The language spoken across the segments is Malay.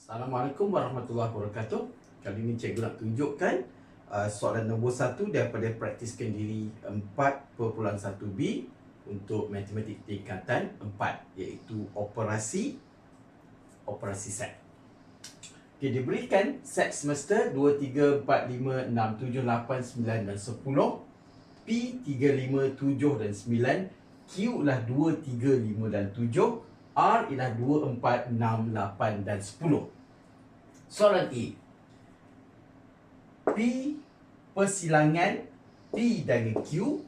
Assalamualaikum warahmatullahi wabarakatuh. Kali ini cikgu nak tunjukkan uh, soalan nombor 1 daripada praktiskan diri 4.1b untuk matematik tingkatan 4 iaitu operasi operasi set. Okay, diberikan set semester 2, 3, 4, 5, 6, 7, 8, 9 dan 10 P 3, 5, 7 dan 9 Q ialah 2, 3, 5 dan 7 R ialah 2, 4, 6, 8 dan 10 Soalan A. P persilangan P dan Q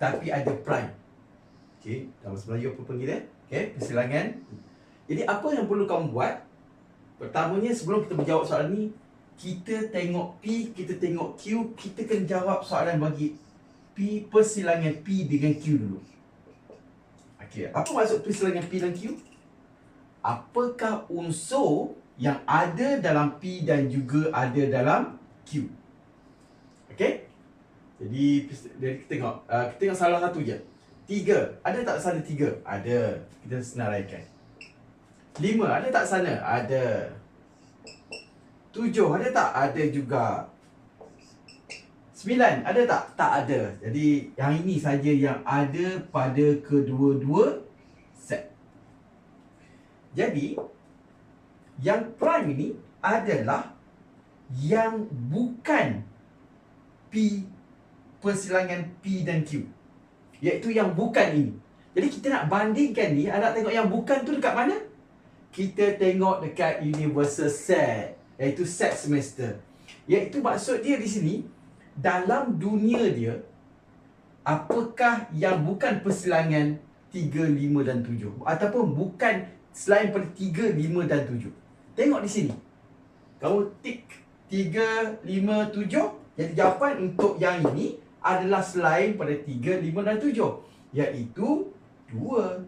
tapi ada prime. Okey, dalam bahasa Melayu apa panggil dia? Okey, persilangan. Jadi apa yang perlu kamu buat? Pertamanya sebelum kita menjawab soalan ni, kita tengok P, kita tengok Q, kita kena jawab soalan bagi P persilangan P dengan Q dulu. Okey, apa maksud persilangan P dan Q? Apakah unsur yang ada dalam P dan juga ada dalam Q. Okey? Jadi, jadi kita tengok, uh, kita tengok salah satu je. Tiga, ada tak sana tiga? Ada. Kita senaraikan. Lima, ada tak sana? Ada. Tujuh, ada tak? Ada juga. Sembilan, ada tak? Tak ada. Jadi, yang ini saja yang ada pada kedua-dua. Jadi, yang prime ini adalah yang bukan P persilangan P dan Q. Iaitu yang bukan ini. Jadi kita nak bandingkan ni, nak tengok yang bukan tu dekat mana? Kita tengok dekat universal set, iaitu set semester. Iaitu maksud dia di sini, dalam dunia dia, apakah yang bukan persilangan 3, 5 dan 7? Ataupun bukan selain pada 3, 5 dan 7? Tengok di sini. Kamu tik 3, 5, 7. Jadi jawapan untuk yang ini adalah selain pada 3, 5 dan 7. Iaitu 2.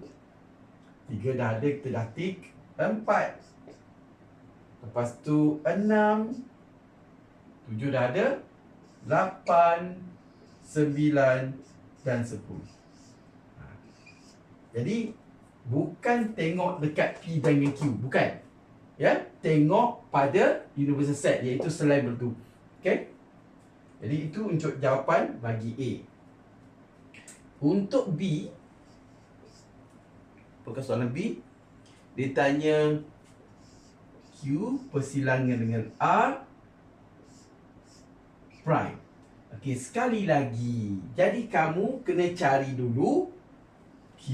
3 dah ada, kita dah tik. 4. Lepas tu 6. 7 dah ada. 8, 9 dan 10. Ha. Jadi, bukan tengok dekat P dan Q. Bukan. Ya tengok pada universal set iaitu selain bertu. Okey? Jadi itu untuk jawapan bagi A. Untuk B apakah soalan B? Dia tanya Q persilangan dengan R prime. Okey sekali lagi. Jadi kamu kena cari dulu Q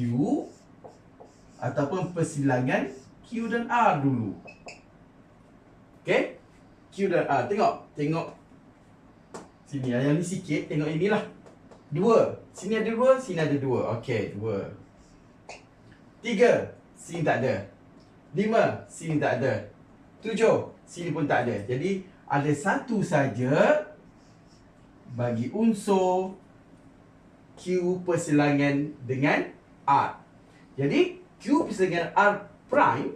ataupun persilangan Q dan R dulu. Okay? Q dan R. Tengok. Tengok. Sini. Yang ni sikit. Tengok inilah. Dua. Sini ada dua. Sini ada dua. Okay. Dua. Tiga. Sini tak ada. Lima. Sini tak ada. Tujuh. Sini pun tak ada. Jadi, ada satu saja bagi unsur Q persilangan dengan R. Jadi, Q persilangan R prime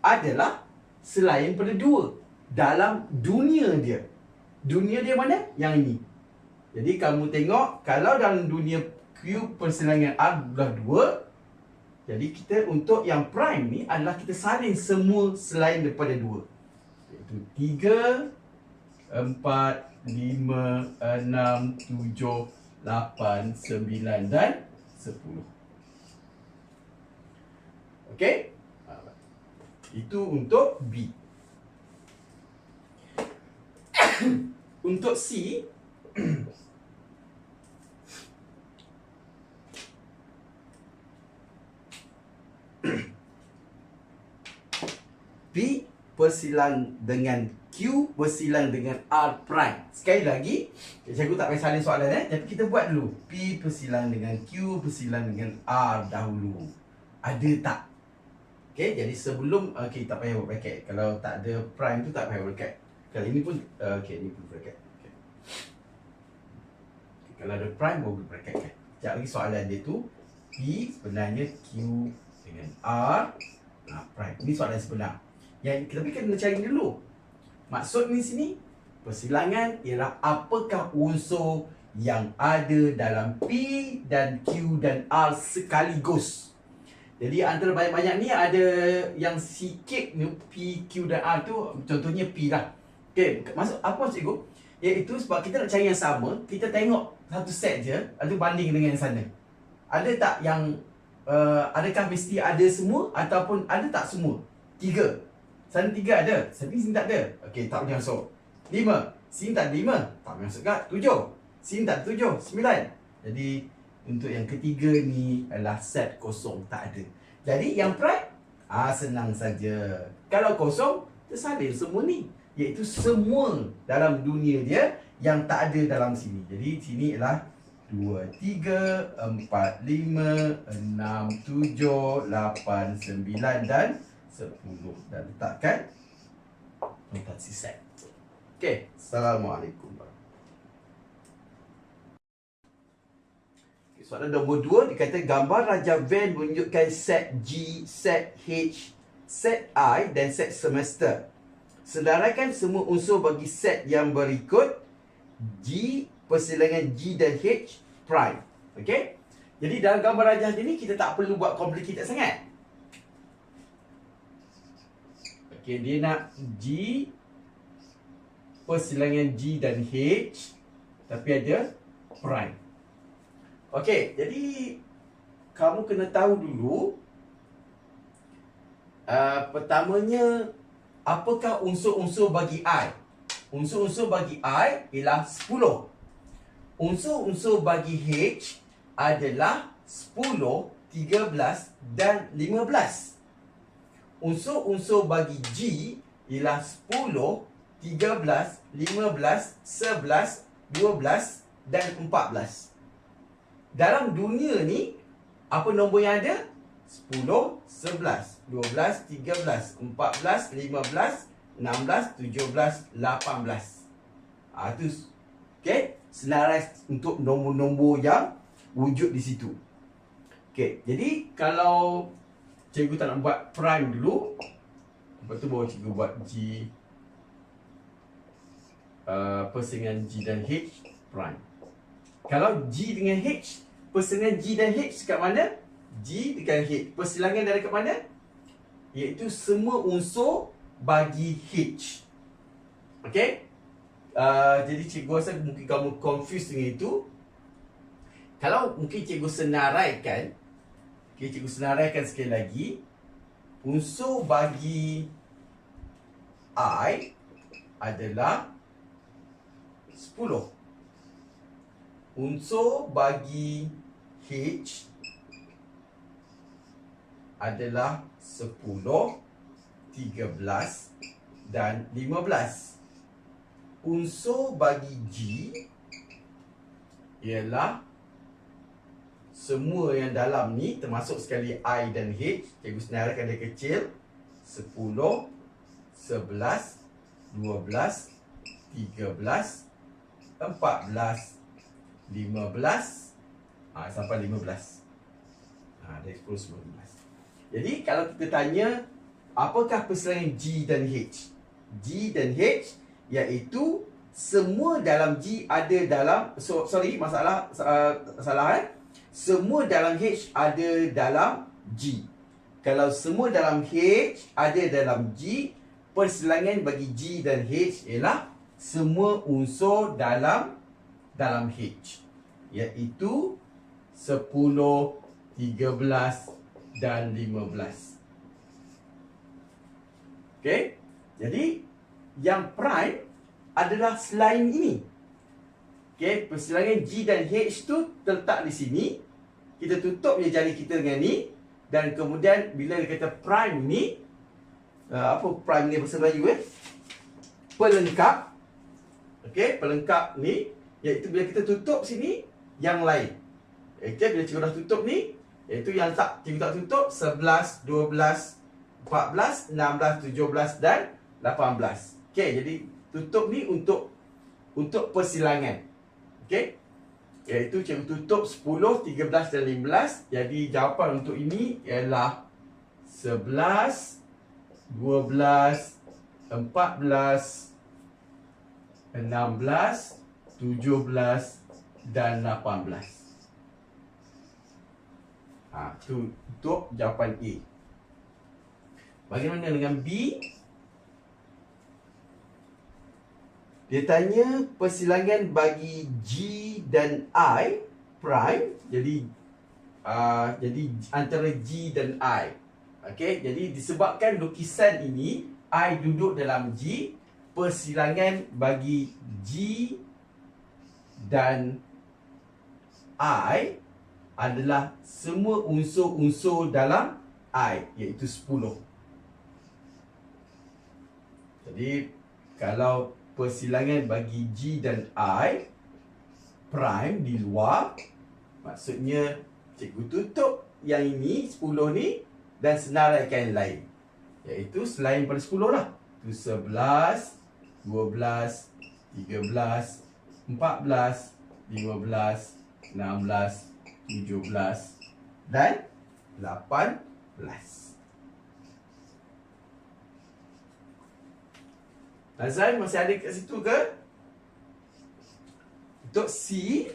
adalah selain pada dua dalam dunia dia. Dunia dia mana? Yang ini. Jadi kamu tengok kalau dalam dunia Q persilangan R adalah dua jadi kita untuk yang prime ni adalah kita salin semua selain daripada dua. Iaitu tiga, empat, lima, enam, tujuh, lapan, sembilan dan sepuluh. Okey? Itu untuk B. untuk C B persilang dengan Q bersilang dengan R prime. Sekali lagi, cikgu tak payah salin soalan eh, tapi kita buat dulu. P persilang dengan Q bersilang dengan R dahulu. Ada tak Okay, jadi sebelum okay, tak payah buat bracket. Kalau tak ada prime tu tak payah bracket. Kalau ini pun uh, okay, ini pun bracket. Okay. Okay, kalau ada prime baru bracket kan. Sekejap lagi soalan dia tu P sebenarnya Q dengan R uh, prime. Ini soalan sebenar. Yang kita tapi kena cari dulu. Maksud ni sini persilangan ialah apakah unsur yang ada dalam P dan Q dan R sekaligus. Jadi antara banyak-banyak ni ada yang sikit ni P, Q dan R tu contohnya P lah. Okey, maksud apa cikgu? Iaitu sebab kita nak cari yang sama, kita tengok satu set je, ada banding dengan yang sana. Ada tak yang uh, adakah mesti ada semua ataupun ada tak semua? Tiga. Sana tiga ada, sana sini tak ada. Okey, tak boleh masuk. Lima. Sini tak lima. Tak boleh masuk kat tujuh. Sini tak tujuh. Sembilan. Jadi untuk yang ketiga ni adalah set kosong tak ada. Jadi yang prime ah senang saja. Kalau kosong tersalin semua ni iaitu semua dalam dunia dia yang tak ada dalam sini. Jadi sini ialah 2 3 4 5 6 7 8 9 dan 10 dan letakkan notasi set. Okey, assalamualaikum. Soalan nombor dua dikata gambar Raja Van menunjukkan set G, set H, set I dan set semester. Sedarakan semua unsur bagi set yang berikut G persilangan G dan H prime. Okey? Jadi dalam gambar Raja ini kita tak perlu buat complicated sangat. Okey, dia nak G persilangan G dan H tapi ada prime. Okey, jadi kamu kena tahu dulu uh, pertamanya apakah unsur-unsur bagi I? Unsur-unsur bagi I ialah 10. Unsur-unsur bagi H adalah 10, 13 dan 15. Unsur-unsur bagi G ialah 10, 13, 15, 11, 12 dan 14 dalam dunia ni apa nombor yang ada? 10 11 12 13 14 15 16 17 18 ah tu. Okey? Selaras untuk nombor-nombor yang wujud di situ. Okey jadi kalau cikgu tak nak buat prime dulu lepas tu baru cikgu buat G uh, persingan G dan H prime kalau G dengan H, persilangan G dan H dekat mana? G dengan H. Persilangan dari ke mana? Iaitu semua unsur bagi H. Okay? Uh, jadi cikgu rasa mungkin kamu confused dengan itu. Kalau mungkin cikgu senaraikan, okay, cikgu senaraikan sekali lagi, unsur bagi I adalah 10 unsur bagi H adalah 10, 13 dan 15. Unsur bagi G ialah semua yang dalam ni termasuk sekali I dan H. Cikgu senaraikan dia kecil. 10, 11, 12, 13, 14, 15 ha, sampai 15. Ha, dari 10 sampai 15. Jadi kalau kita tanya apakah persilangan G dan H? G dan H iaitu semua dalam G ada dalam so, sorry masalah uh, salah eh. Semua dalam H ada dalam G. Kalau semua dalam H ada dalam G, persilangan bagi G dan H ialah semua unsur dalam dalam H iaitu 10, 13 dan 15. Okey? Jadi yang prime adalah selain ini. Okey, persilangan G dan H tu terletak di sini. Kita tutup je jari kita dengan ni dan kemudian bila kata prime ni uh, apa prime ni bahasa Melayu eh? Pelengkap. Okey, pelengkap ni Iaitu bila kita tutup sini Yang lain. Okay, bila cikgu dah tutup ni Iaitu yang tak cikgu tak tutup 11, 12, 14, 16, 17 dan 18 Okay, jadi tutup ni untuk Untuk persilangan. Okay Iaitu cikgu tutup 10, 13 dan 15 Jadi jawapan untuk ini ialah 11, 12, 14, 16, 17 dan 18. Ha, tu untuk jawapan A. Bagaimana dengan B? Dia tanya persilangan bagi G dan I prime. Jadi uh, jadi antara G dan I. Okey, jadi disebabkan lukisan ini I duduk dalam G, persilangan bagi G dan I adalah semua unsur-unsur dalam I iaitu 10. Jadi kalau persilangan bagi G dan I prime di luar maksudnya cikgu tutup yang ini 10 ni dan senaraikan yang lain iaitu selain pada 10 lah itu 11 12 13 14 15 16 17 dan 18. Azan masih ada kat situ ke? Untuk C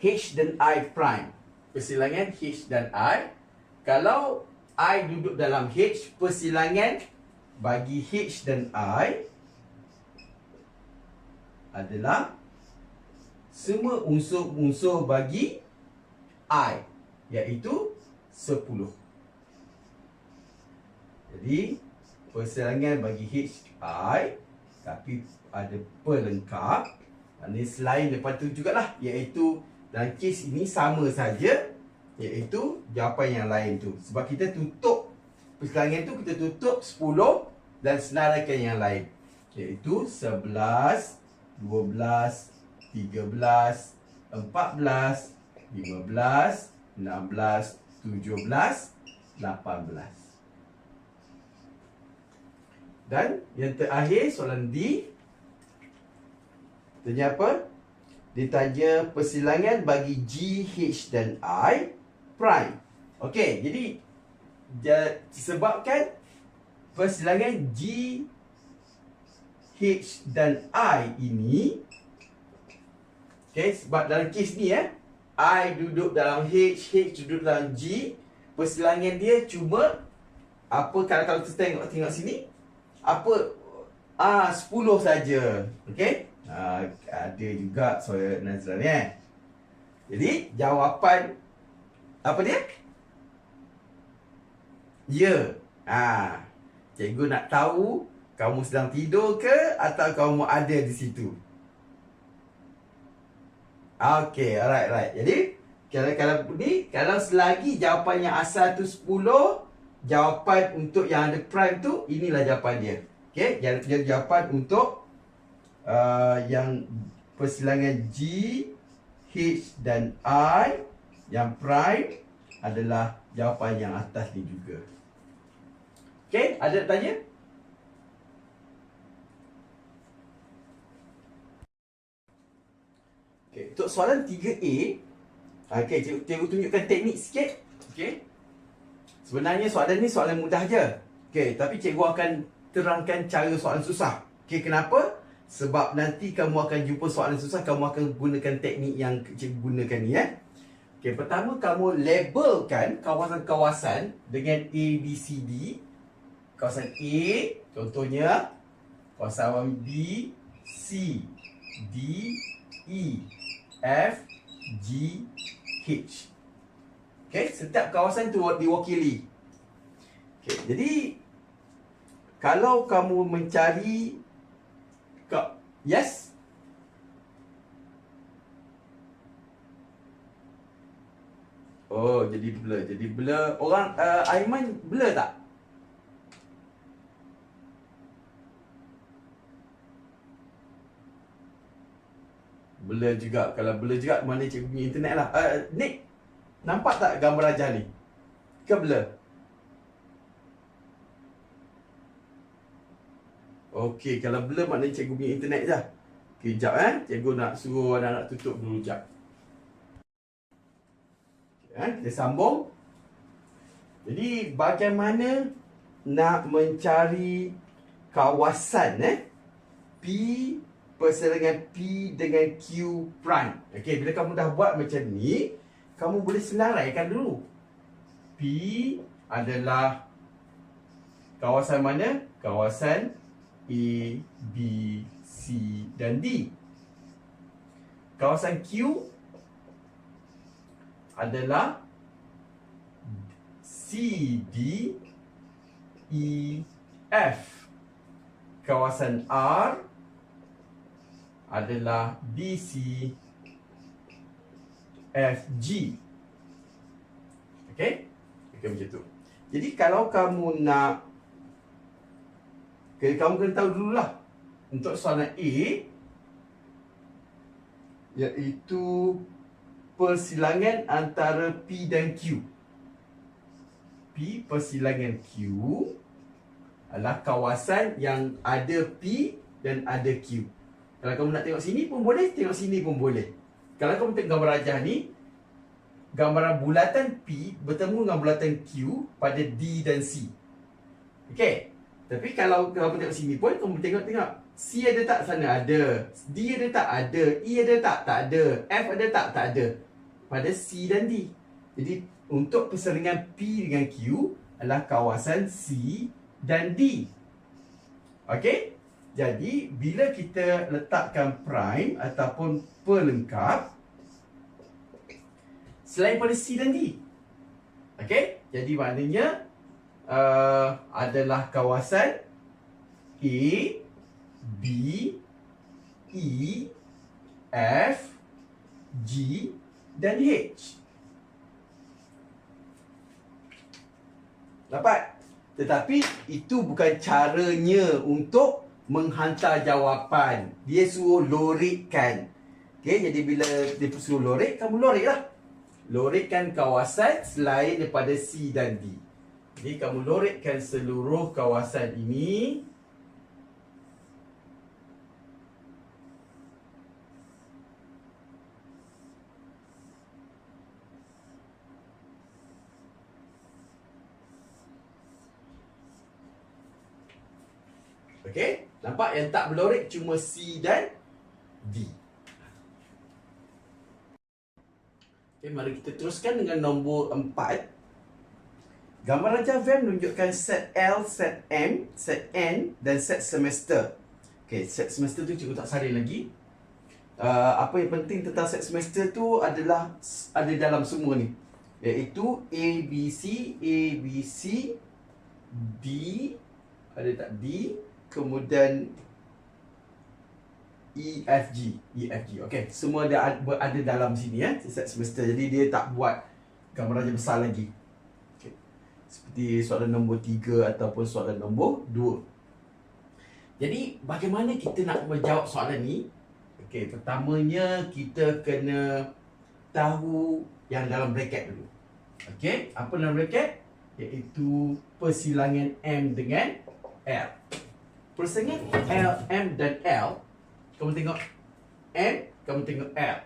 H dan I prime. Persilangan H dan I. Kalau I duduk dalam H, persilangan bagi H dan I adalah semua unsur-unsur bagi I iaitu 10. Jadi perserangan bagi HI tapi ada pelengkap ini selain daripada itu jugalah iaitu dalam kes ini sama saja iaitu jawapan yang lain tu sebab kita tutup perserangan tu kita tutup 10 dan senaraikan yang lain iaitu 11 12 13, 14, 15, 16, 17, 18. Dan yang terakhir soalan D. Tanya apa? Ditanya persilangan bagi G, H dan I prime. Okey, jadi disebabkan persilangan G, H dan I ini Okay, sebab dalam kes ni eh I duduk dalam H, H duduk dalam G Persilangan dia cuma Apa kalau, kalau kita tengok, tengok sini Apa Ah, 10 saja. Okay ah, Ada juga soal Nazran ni eh Jadi jawapan Apa dia? Ya ah, Cikgu nak tahu Kamu sedang tidur ke Atau kamu ada di situ Okay, alright, alright. Jadi, kalau kalau ni, kalau selagi jawapan yang asal tu 10, jawapan untuk yang ada prime tu, inilah jawapan dia. Okay, jadi jawapan untuk uh, yang persilangan G, H dan I yang prime adalah jawapan yang atas ni juga. Okay, ada tanya? Okay, untuk soalan 3A, okay, cikgu, cikgu tunjukkan teknik sikit. Okay. Sebenarnya soalan ni soalan mudah je. Okay, tapi cikgu akan terangkan cara soalan susah. Okay, kenapa? Sebab nanti kamu akan jumpa soalan susah, kamu akan gunakan teknik yang cikgu gunakan ni. Eh? Okay, pertama kamu labelkan kawasan-kawasan dengan A, B, C, D. Kawasan A, contohnya kawasan B, C, D, E, F, G, H. Okay, setiap kawasan tu diwakili. Okay, jadi kalau kamu mencari yes Oh, jadi blur. Jadi blur. Orang uh, Aiman blur tak? Blur juga. Kalau blur juga Mana cikgu punya internet lah. Uh, Nick Nampak tak gambar rajah ni? Ke blur? Okey Kalau blur maknanya cikgu punya internet je Kejap eh. Cikgu nak suruh anak-anak tutup dulu jap. Eh, Kita sambung. Jadi bagaimana Nak mencari Kawasan eh? P perserangan P dengan Q prime. Okey, bila kamu dah buat macam ni, kamu boleh selaraikan dulu. P adalah kawasan mana? Kawasan A, B, C dan D. Kawasan Q adalah C, D, E, F. Kawasan R adalah B, C, F, G. Okay? Okay, macam tu. Jadi kalau kamu nak okay, kamu kena tahu dululah untuk soalan A iaitu persilangan antara P dan Q. P persilangan Q adalah kawasan yang ada P dan ada Q. Kalau kamu nak tengok sini pun boleh, tengok sini pun boleh. Kalau kamu tengok gambar rajah ni, gambaran bulatan P bertemu dengan bulatan Q pada D dan C. Okey. Tapi kalau kamu tengok sini pun, kamu tengok-tengok. C ada tak sana? Ada. D ada tak? Ada. E ada tak? Tak ada. F ada tak? Tak ada. Pada C dan D. Jadi, untuk persaringan P dengan Q adalah kawasan C dan D. Okey? Jadi, bila kita letakkan prime ataupun pelengkap, selain pada C dan D. Okey? Jadi, maknanya uh, adalah kawasan A, B, E, F, G dan H. Dapat? Tetapi itu bukan caranya untuk menghantar jawapan. Dia suruh lorikkan. Okay, jadi bila dia suruh lorik, kamu lorik lah. Lorikkan kawasan selain daripada C dan D. Jadi kamu lorikkan seluruh kawasan ini. Okey? Nampak yang tak berlorik cuma C dan D. Okey, mari kita teruskan dengan nombor 4. Gambar raja Venn menunjukkan set L, set M, set N dan set semester. Okey, set semester tu cikgu tak salin lagi. Uh, apa yang penting tentang set semester tu adalah ada dalam semua ni. Iaitu A, B, C, A, B, C, D, ada tak D, kemudian EFG EFG okey semua ada ada dalam sini ya set semester jadi dia tak buat gambar raja besar lagi. Okey seperti soalan nombor 3 ataupun soalan nombor 2 jadi bagaimana kita nak menjawab soalan ni? Okey pertamanya kita kena tahu yang dalam bracket dulu. Okey apa dalam bracket? Iaitu persilangan M dengan L Persaingan L, M dan L Kamu tengok M, kamu tengok L.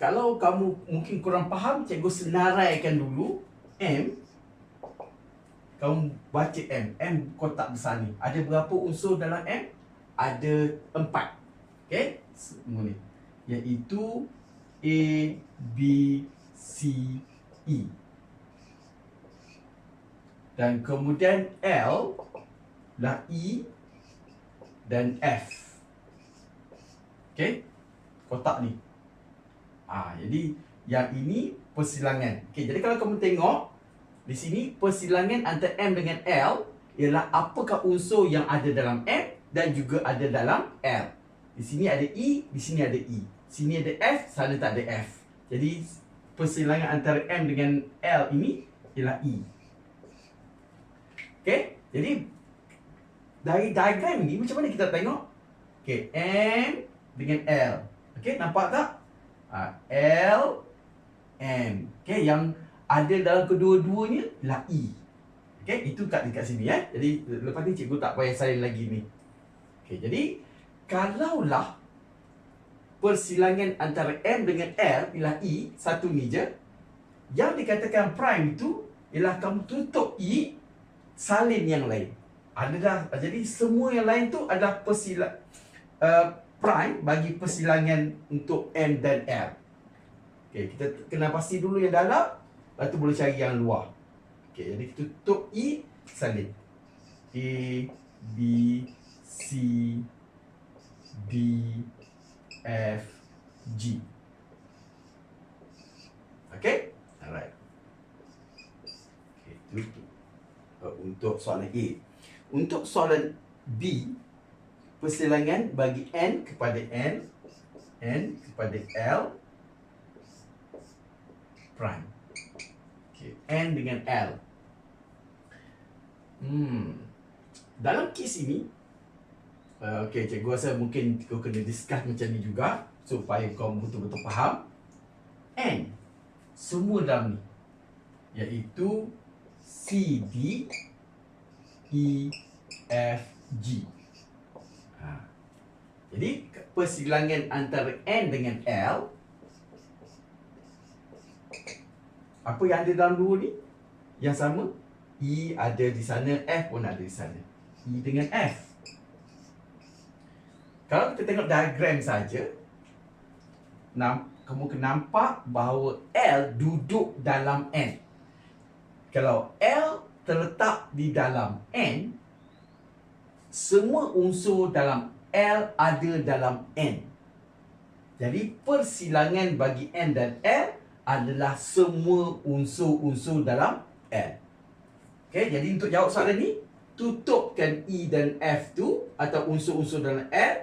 Kalau kamu mungkin kurang faham Cikgu senaraikan dulu M. Kamu baca M. M kotak besar ni. Ada berapa unsur dalam M? Ada empat. Okay Semua ni. Iaitu A, B, C, E dan kemudian L lah E dan F. Okey? Kotak ni. Ah, jadi yang ini persilangan. Okey, jadi kalau kamu tengok di sini persilangan antara M dengan L ialah apakah unsur yang ada dalam M dan juga ada dalam L. Di sini ada E, di sini ada E. Sini ada F, sana tak ada F. Jadi persilangan antara M dengan L ini ialah E. Okay, jadi dari diagram ni macam mana kita tengok? Okay, M dengan L. Okay, nampak tak? Ha, L, M. Okay, yang ada dalam kedua-duanya lah E. Okay, itu kat dekat sini ya. Jadi lepas ni cikgu tak payah salin lagi ni. Okay, jadi kalaulah persilangan antara M dengan L ialah E, satu ni je. Yang dikatakan prime itu ialah kamu tutup E salin yang lain. Ada dah. Jadi semua yang lain tu adalah persila uh, prime bagi persilangan untuk M dan L. Okey, kita kena pasti dulu yang dalam, lepas tu boleh cari yang luar. Okey, jadi kita tutup E, salin. A, B, C, D, F, G. Okey? Alright. Okey, itu uh, untuk soalan A. Untuk soalan B, persilangan bagi N kepada N, N kepada L, prime. Okay. N dengan L. Hmm. Dalam kes ini, uh, okay, cikgu rasa mungkin kau kena discuss macam ni juga supaya kau betul-betul faham. N, semua dalam ni. Iaitu C, D, E, F, G. Ha. Jadi, persilangan antara N dengan L apa yang ada dalam dua ni? Yang sama. E ada di sana, F pun ada di sana. E dengan F. Kalau kita tengok diagram saja, nam, kamu kena nampak bahawa L duduk dalam N. Kalau L terletak di dalam N, semua unsur dalam L ada dalam N. Jadi persilangan bagi N dan L adalah semua unsur-unsur dalam L. Okey, jadi untuk jawab soalan ni, tutupkan E dan F tu atau unsur-unsur dalam L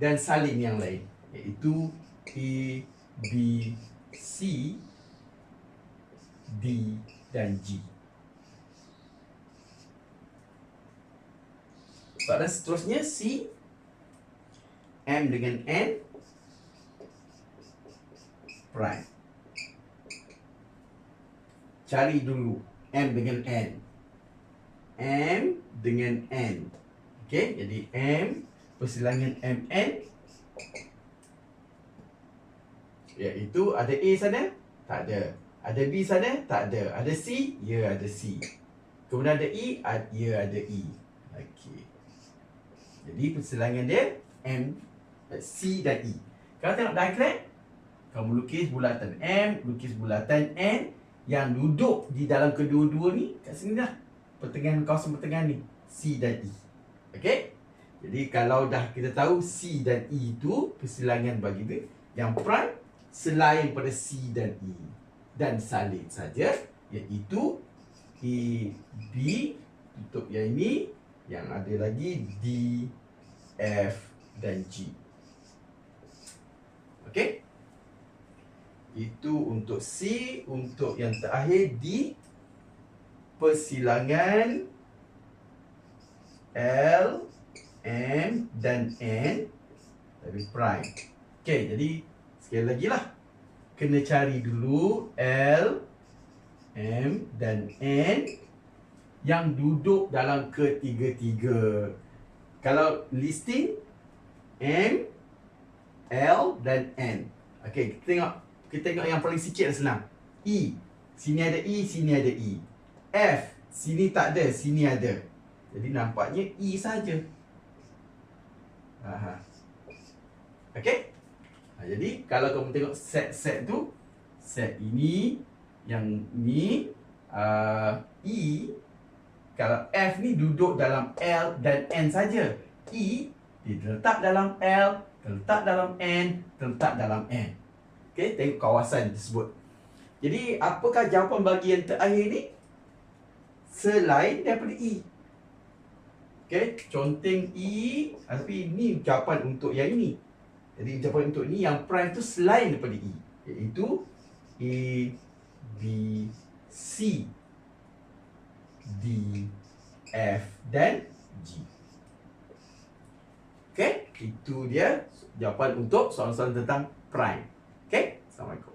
dan salin yang lain, iaitu A, B, C, D G. Soalan seterusnya C M dengan N prime cari dulu M dengan N. M dengan N. Okey, jadi M persilangan MN iaitu ada A sana? Tak ada. Ada B sana? Tak ada. Ada C? Ya, ada C. Kemudian ada E? Ya, ada E. Okey. Jadi persilangan dia M, C dan E. Kalau tengok diagram, kamu lukis bulatan M, lukis bulatan N, yang duduk di dalam kedua-dua ni kat sini dah pertengahan kawasan pertengahan ni C dan E. Okey? Jadi kalau dah kita tahu C dan E itu persilangan bagi dia yang prime selain pada C dan E dan salin saja iaitu B tutup yang ini yang ada lagi D F dan G. Okey? Itu untuk C Untuk yang terakhir D Persilangan L M dan N Dari prime Okay, jadi Sekali lagi lah Kena cari dulu L M dan N Yang duduk dalam ketiga-tiga Kalau listing M L dan N Okay, kita tengok kita tengok yang paling sikit dan senang. E. Sini ada E, sini ada E. F. Sini tak ada, sini ada. Jadi nampaknya E saja. Aha. Okey? Ha, jadi kalau kamu tengok set-set tu, set ini, yang ni, uh, E, kalau F ni duduk dalam L dan N saja. E, dia terletak dalam L, terletak dalam N, terletak dalam N. Okey, tengok kawasan tersebut. Jadi, apakah jawapan bagi yang terakhir ni? Selain daripada E. Okey, conteng E. Tapi ini jawapan untuk yang ini. Jadi, jawapan untuk ini yang prime tu selain daripada E. Iaitu A, B, C, D, F dan G. Okey, itu dia jawapan untuk soalan-soalan tentang prime. Okay? Assalamualaikum.